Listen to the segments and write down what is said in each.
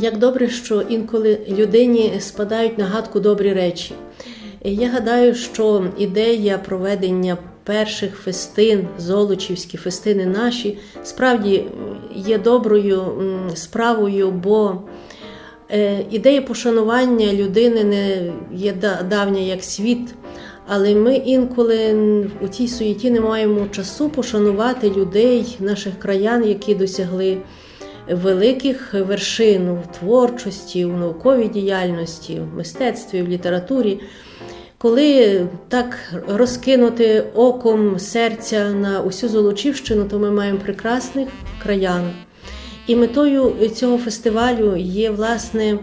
Як добре, що інколи людині спадають на гадку добрі речі. Я гадаю, що ідея проведення перших фестин, золочівські фестини наші, справді є доброю справою, бо е, ідея пошанування людини не є давня як світ. Але ми інколи у тій суєті не маємо часу пошанувати людей, наших краян, які досягли великих вершин у творчості, у науковій діяльності, в мистецтві, в літературі. Коли так розкинути оком серця на усю Золочівщину, то ми маємо прекрасних краян. І метою цього фестивалю є власне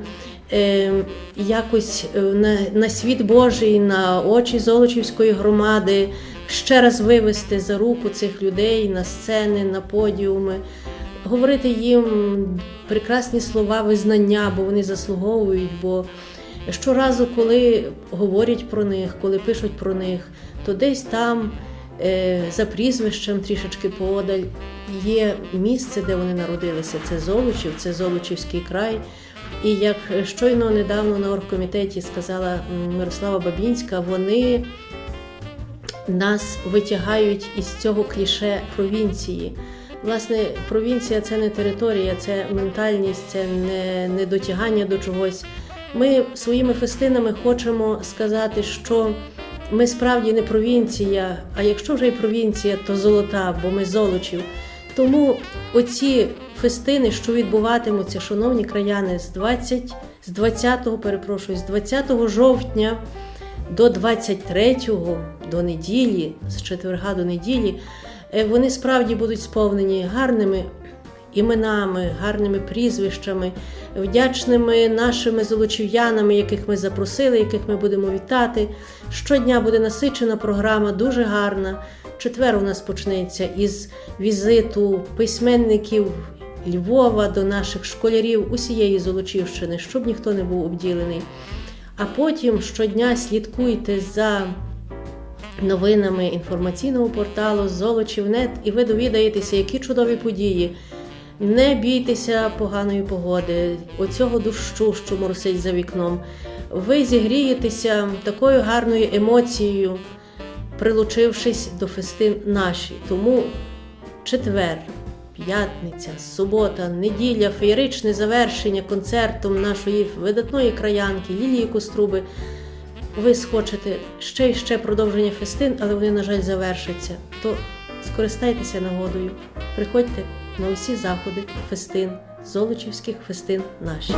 е, якось е, на, на світ Божий, на очі Золочівської громади ще раз вивести за руку цих людей на сцени, на подіуми, говорити їм прекрасні слова визнання, бо вони заслуговують. бо Щоразу, коли говорять про них, коли пишуть про них, то десь там е, за прізвищем трішечки подаль є місце, де вони народилися. Це Золочів, це Золочівський край. І як щойно недавно на оргкомітеті сказала Мирослава Бабінська, вони нас витягають із цього кліше провінції. Власне, провінція це не територія, це ментальність, це не, не дотягання до чогось. Ми своїми фестинами хочемо сказати, що ми справді не провінція, а якщо вже і провінція, то золота, бо ми золочів. Тому оці фестини, що відбуватимуться, шановні краяни, з 20, з 20, перепрошую, з 20 жовтня до 23 до неділі, з четверга до неділі, вони справді будуть сповнені гарними іменами, гарними прізвищами, вдячними нашими золочів'янами, яких ми запросили, яких ми будемо вітати. Щодня буде насичена програма, дуже гарна. Четвер у нас почнеться із візиту письменників Львова до наших школярів усієї Золочівщини, щоб ніхто не був обділений. А потім щодня слідкуйте за новинами інформаційного порталу Золочівнет, і ви довідаєтеся, які чудові події. Не бійтеся поганої погоди, оцього дощу, що моросить за вікном. Ви зігрієтеся такою гарною емоцією, прилучившись до фестин наші. Тому четвер, п'ятниця, субота, неділя, феєричне завершення концертом нашої видатної краянки Лілії Коструби. Ви схочете ще і ще продовження фестин, але вони, на жаль, завершаться. То скористайтеся нагодою, приходьте на усі заходи фестин, золочівських фестин наші.